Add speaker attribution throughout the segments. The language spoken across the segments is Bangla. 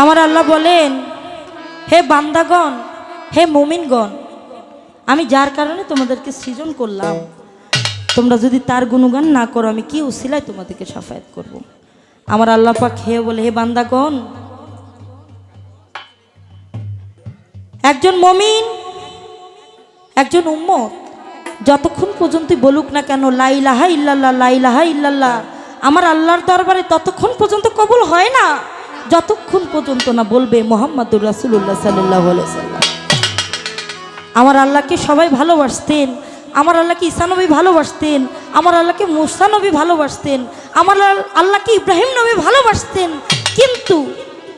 Speaker 1: আমার আল্লাহ বলেন, হে বান্দাগণ, হে মুমিনগণ, আমি যার কারণে তোমাদেরকে সৃজন করলাম, তোমরা যদি তার গুণগান না করো, আমি কি উসিলায় তোমাদেরকে সাফায়াত করব। আমার আল্লাহ পাক খেয়ে বলে, হে বান্দাগণ, একজন মমিন, একজন উম্মত, যতক্ষণ পর্যন্ত বলুক না কেন লাইলাহা ইল্লাল্লাহ লাইলাহা ইল্লাল্লাহ আমার আল্লাহর দরবারে ততক্ষণ পর্যন্ত কবুল হয় না। যতক্ষণ পর্যন্ত না বলবে মোহাম্মদুর রাসুল্লাহ সাল্লাহ সাল্লাম। আমার আল্লাহকে সবাই ভালোবাসতেন। আমার আল্লাহকে ঈসানবী ভালোবাসতেন। আমার আল্লাহকে মুসানবী ভালোবাসতেন। আমার আল্লাহকে ইব্রাহিম নবী ভালোবাসতেন। কিন্তু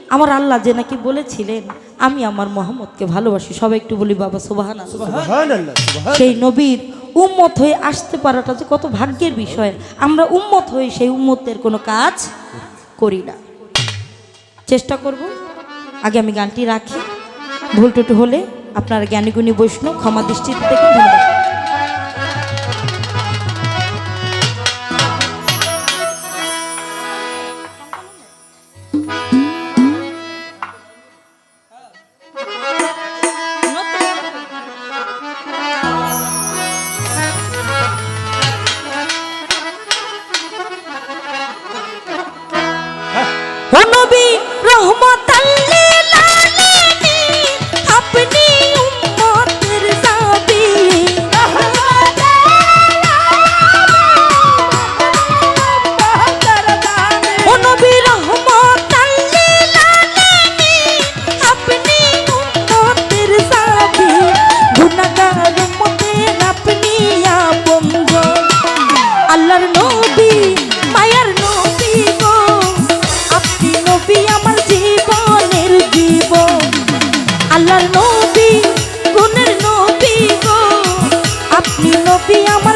Speaker 1: আমার আল্লাহ যে নাকি বলেছিলেন আমি আমার মোহাম্মদকে ভালোবাসি। সবাই একটু বলি বাবা সুবাহান
Speaker 2: সুবহানাল্লাহ।
Speaker 1: সেই নবীর উম্মত হয়ে আসতে পারাটা যে কত ভাগ্যের বিষয়। আমরা উম্মত হয়ে সেই উম্মতের কোনো কাজ করি না। চেষ্টা করব। আগে আমি গানটি রাখি। ভুল টুটু হলে আপনার জ্ঞানীগুণী বৈষ্ণব ক্ষমা দৃষ্টিতে দেখুন। ধন্যবাদ। আল্লাহর নবী গুণের নবী গো। আপনি নবী আমার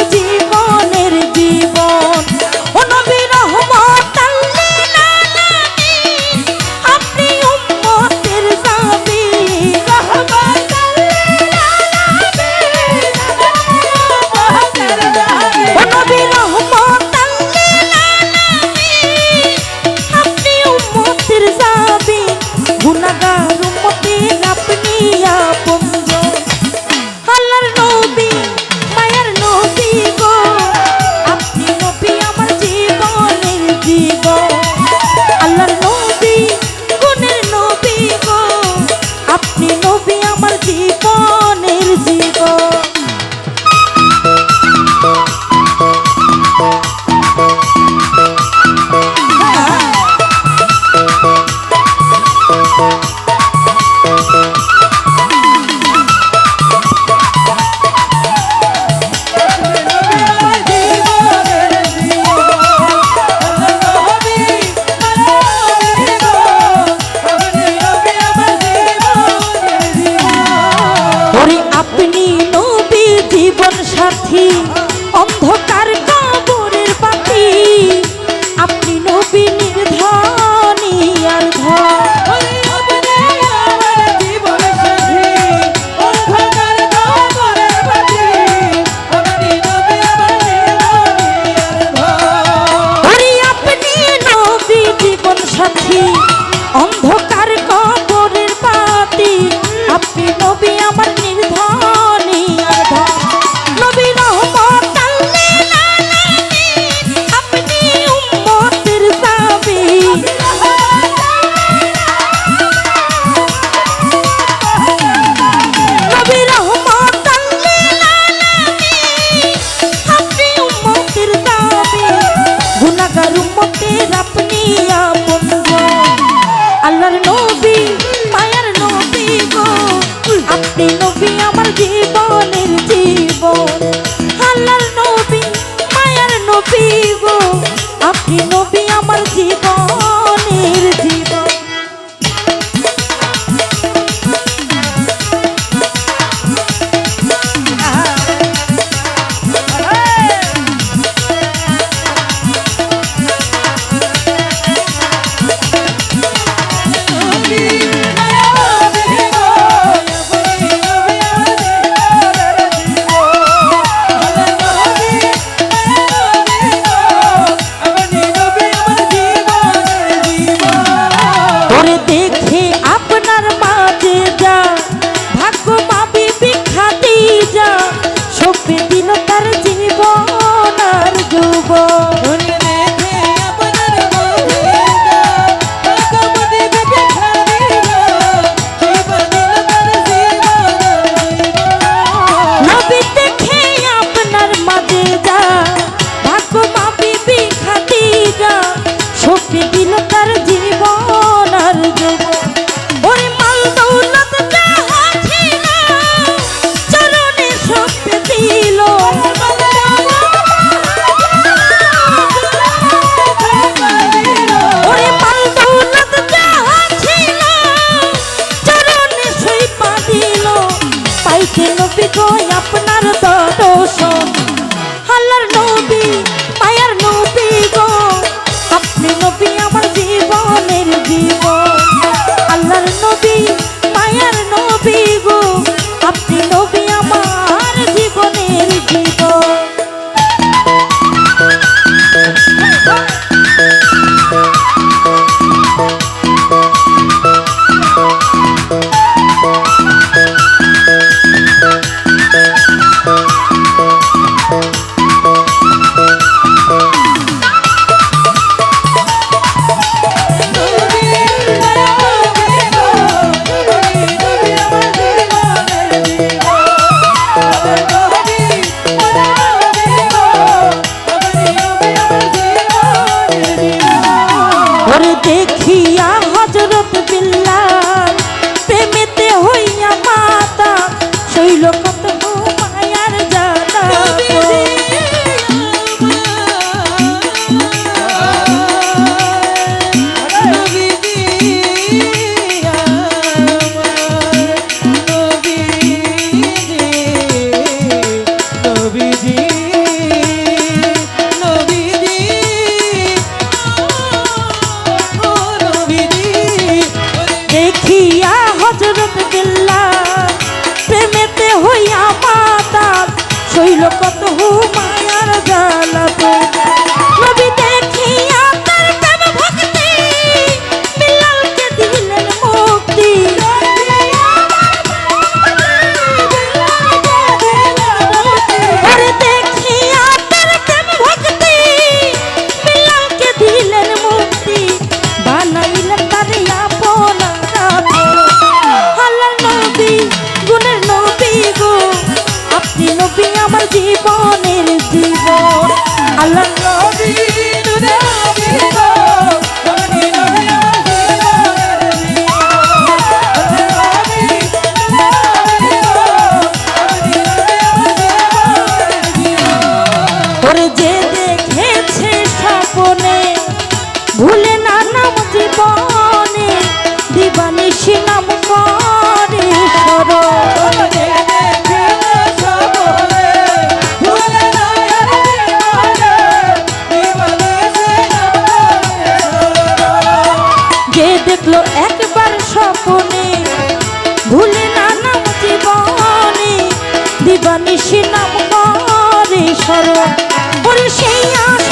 Speaker 1: নবী গো আপনার দর্শন। হাল্লার নবী, মায়ার নবী গো। আপনি নবী আমার জীবনের জীবন। আল্লাহর নবী, মায়ার নবী গো। আপনি Thank you. দেখিয়া হজরত গেল্লা প্রেমেতে হইয়া মাতাল। শৈল কত হুমায়ার জাল 알람 দিবানিশি নাম করে সরো সেই আশা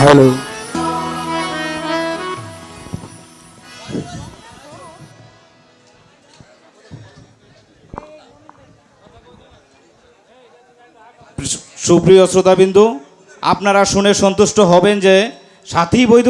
Speaker 2: ভালো
Speaker 3: সুপ্রিয় শ্রোতাবিন্দু আপনারা শুনে সন্তুষ্ট হবেন যে সাথী বৈধ